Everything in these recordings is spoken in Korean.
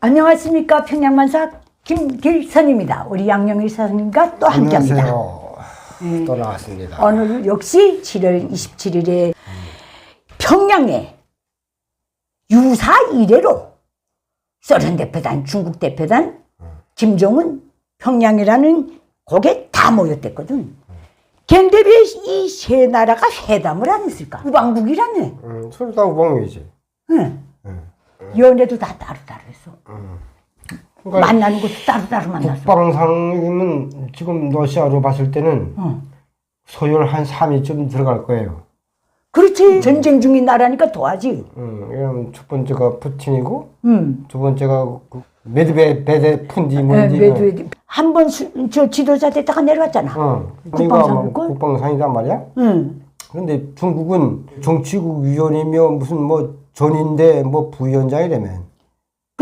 안녕하십니까 평양만사 김길선입니다. 우리 양영일 사장님과 또 함께합니다. 안녕하세요. 또 나왔습니다. 오늘 역시 7월 27일에 평양에 유사 이래로 소련 대표단, 중국 대표단, 김정은, 평양이라는 곳에 다 모였댔거든. 근데 왜이 세 나라가 회담을 안 했을까? 우방국이라네. 음, 서로 다 우방이지. 응. 연애도 다 했어. 그러니까 만나는 것도 따로따로 만났어. 국방상이면 지금 러시아로 봤을 때는 어. 소열 한 3위쯤 들어갈 거예요. 그렇지. 전쟁 중인 나라니까 도와지. 음, 왜냐면 첫 번째가 푸틴이고 응. 두 번째가 그 메드베 베데 푼디 예, 뭔지. 메드웨디. 한번 저 지도자 됐다가 내려왔잖아. 어, 이거 국방상일걸? 국방상이단 말이야. 응. 그런데 중국은 정치국 위원이며 무슨 뭐 전인데 뭐 부위원장이라면.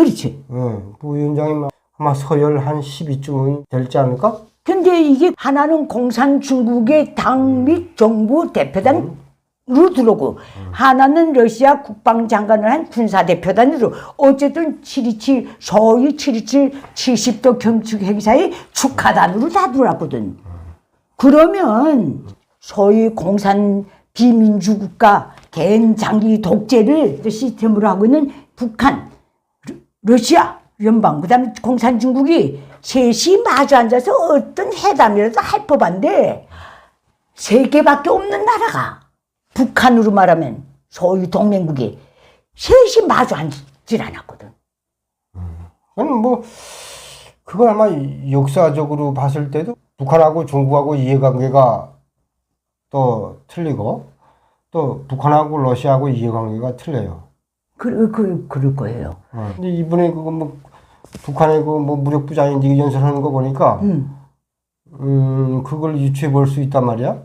그렇지. 어, 부위원장이면 아마 서열 한 12쯤은 될지 않을까? 근데 이게 하나는 공산 중국의 당 및 정부 대표단으로 들어오고 하나는 러시아 국방장관을 한 군사대표단으로 어쨌든 727 소위 727 70도 경축 행사의 축하단으로 다 들어왔거든. 그러면 소위 공산 비민주 국가 개인 장기 독재를 시스템으로 하고 있는 북한, 러- 러시아, 연방, 그 다음에 공산 중국이 셋이 마주 앉아서 어떤 회담이라도 할 법한데 세 개밖에 없는 나라가 북한으로 말하면 소위 동맹국이 셋이 마주 앉질 않았거든. 저는 뭐 그건 아마 역사적으로 봤을 때도 북한하고 중국하고 이해관계가 또 틀리고 또 북한하고 러시아하고 이해관계가 틀려요. 그, 그, 그럴 거예요. 어. 근데 이번에 그거 뭐 북한의 그뭐 무력부장인지 연설하는 거 보니까 음. 음 그걸 유추해 볼 수 있단 말이야.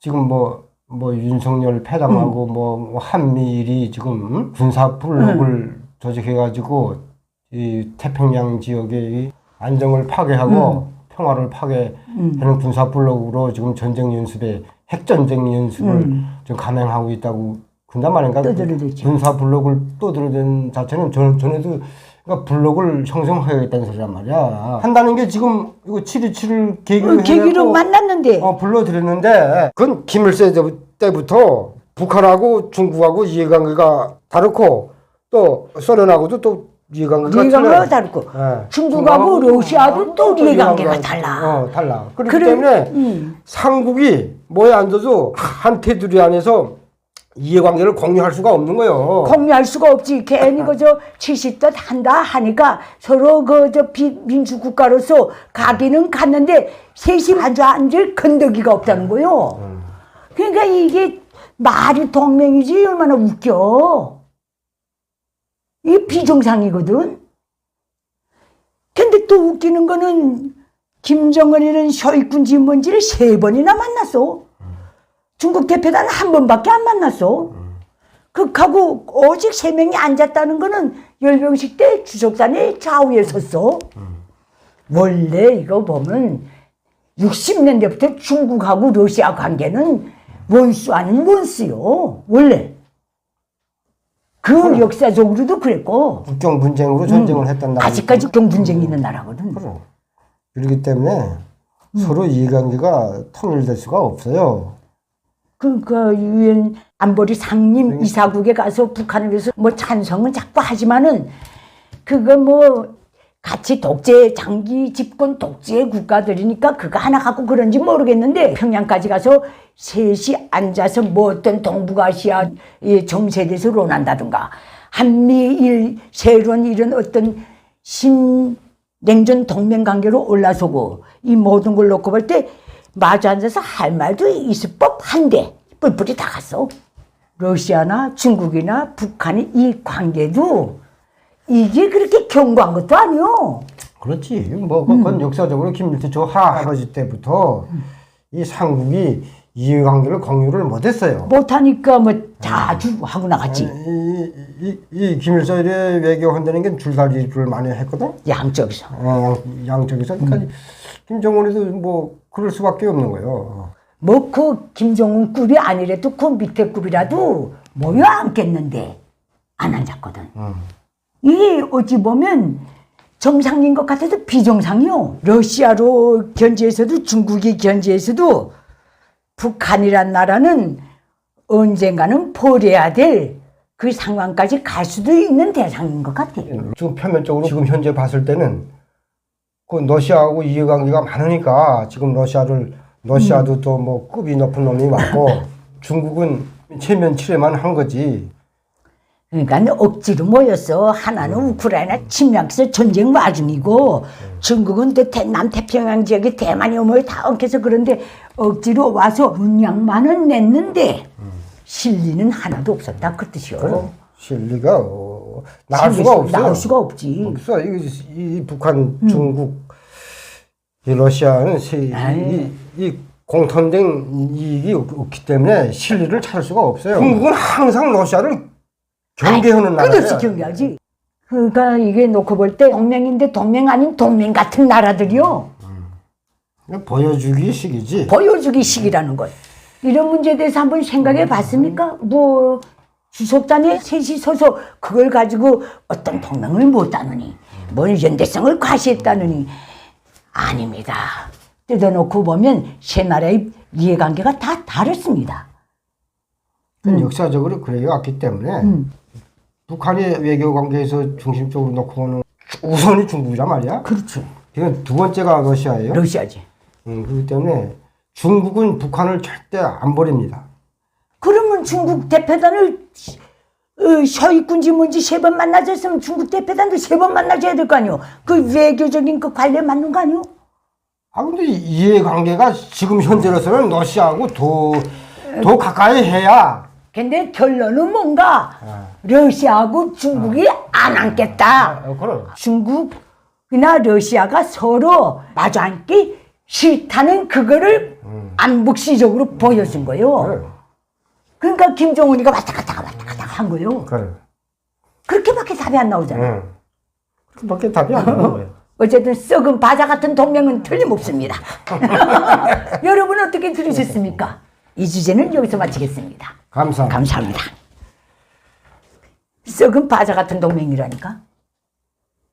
지금 뭐 뭐 윤석열 패당하고 뭐 한미일이 지금 군사 블록을 조직해 가지고 이 태평양 지역의 이 안정을 파괴하고 평화를 파괴하는 군사 블록으로 지금 전쟁 연습에 핵 전쟁 연습을 음. 지금 감행하고 있다고 그런단 말인가? 군사 블록을 떠들어댄 자체는 전, 전에도 그러니까 블록을 형성하겠다는 소리란 말이야. 한다는 게 지금 이거 727을 계기로 그 계기로 만났는데 어, 불러드렸는데 그건 김일세 때부터 북한하고 중국하고 이해관계가 다르고 또 소련하고도 또 이해관계가 이해관계가. 다르고 예. 중국하고 러시아도 또 이해관계가 달라. 어, 달라. 그렇기 그래, 때문에 음. 삼국이 뭐에 앉아도 한 테두리 안에서 이해관계를 공유할 수가 없는 거예요. 공유할 수가 없지. 괜히 그저 70도 한다 하니까 서로 그저 민주 국가로서 가기는 갔는데 셋이 앉아 앉을 건더기가 없다는 거요. 그러니까 이게 말이 동맹이지 얼마나 웃겨. 이 비정상이거든. 근데 또 웃기는 거는 김정은이는 쇼이군지 뭔지를 세 번이나 만났어. 중국 대표단 한 번밖에 안 만났어. 극하고 오직 세 명이 앉았다는 거는 열병식 때 주석단의 좌우에 섰어. 원래 이거 보면 60년대부터 중국하고 러시아 관계는 원수 아닌 원수요. 원래. 그 역사적으로도 그랬고 국경 분쟁으로 전쟁을 했단 말이야. 아직까지 경분쟁이 있는 나라거든. 그럼. 그렇기 때문에 서로 이해관계가 통일될 수가 없어요. 그, 그, 유엔 안보리 상임 이사국에 가서 북한에 대해서 뭐 찬성은 자꾸 하지만은 그거 뭐 같이 독재, 장기 집권 독재 국가들이니까 그거 하나 갖고 그런지 모르겠는데 평양까지 가서 셋이 앉아서 뭐 어떤 동북아시아 의 정세에 대해서 논한다든가 한미일 새로운 이런 어떤 신 냉전 동맹 관계로 올라서고 이 모든 걸 놓고 볼 때 마주 앉아서 할 말도 있을 법한데 뿔뿔이 다 갔어. 러시아나 중국이나 북한의 이 관계도 이게 그렇게 견고한 것도 아니요. 그렇지. 뭐 그건 역사적으로 김일태 조 할아버지 때부터 이 삼국이 이해관계를 공유를 못했어요. 못하니까 뭐 자주 하고 나갔지. 이, 이, 이 김일성의 외교 한다는 게 줄다리를 많이 했거든. 양쪽에서. 어, 양, 양쪽에서. 그러니까 김정은이도 뭐 그럴 수밖에 없는 거예요. 뭐 그 김정은 급이 아니래도 그 밑에 급이라도 모여 앉겠는데 안 앉았거든. 이게 어찌 보면 정상인 것 같아도 비정상이요. 러시아로 견지해서도 중국이 견지해서도 북한이란 나라는 언젠가는 버려야 될 그 상황까지 갈 수도 있는 대상인 것 같아요. 지금 표면적으로 지금 현재 봤을 때는 그 러시아하고 이해관계가 많으니까 지금 러시아를 러시아도 또뭐 급이 높은 놈이 많고 중국은 체면 칠해만 한 거지. 그러니까 억지로 모였어. 하나는 우크라이나 침략해서 전쟁 와중이고 중국은 또 대- 남태평양 지역에 대만이 어머니 다 엉켜서 그런데 억지로 와서 문양만은 냈는데 실리는 하나도 없었다 그 뜻이요. 실리가 어, 나올 수가 없어. 나올 수가 없지. 없어. 이, 이 북한, 중국, 이 러시아는 세- 이, 이 공통된 이익이 없- 없기 때문에 실리를 찾을 수가 없어요. 중국은 항상 러시아를 경계하는 나라예요. 끝없이 경계하지. 그러니까 이게 놓고 볼 때 동맹인데 동맹 아닌 동맹 같은 나라들이요. 보여주기 식이지. 보여주기 식이라는 것. 이런 문제에 대해서 한번 생각해 봤습니까? 뭐, 주석단에 셋이 서서 그걸 가지고 어떤 동맹을 못 따느니, 뭘 연대성을 과시했다느니, 아닙니다. 뜯어놓고 보면 세 나라의 이해관계가 다 다릅니다. 그건 역사적으로 그래 왔기 때문에 음. 북한의 외교 관계에서 중심적으로 놓고 보는 우선이 중국이란 말이야. 그렇죠. 이건 두 번째가 러시아예요. 러시아지. 음, 그렇기 때문에 중국은 북한을 절대 안 버립니다. 그러면 중국 대표단을 어, 셔이군지 뭔지 세 번 만나줬으면 중국 대표단도 세 번 만나줘야 될 거 아니오. 그 외교적인 그 관련 맞는 거 아니오? 아 근데 이해관계가 지금 현재로서는 러시아하고 더, 더 가까이 해야 근데 결론은 뭔가 러시아하고 중국이 안 앉겠다. 아, 그럼 중국이나 러시아가 서로 마주 앉기 싫다는 그거를 암묵시적으로 보여준 거예요. 그래 그러니까 김정은이가 왔다 갔다 한 거예요. 그래 그렇게밖에 답이 안 나오잖아. 응. 그밖에 답이 안 나는 거예요. 어쨌든 썩은 바자 같은 동맹은 틀림없습니다. 여러분 어떻게 들으셨습니까? 이 주제는 여기서 마치겠습니다. 감사합니다. 감사합니다. 썩은 바자 같은 동맹이라니까.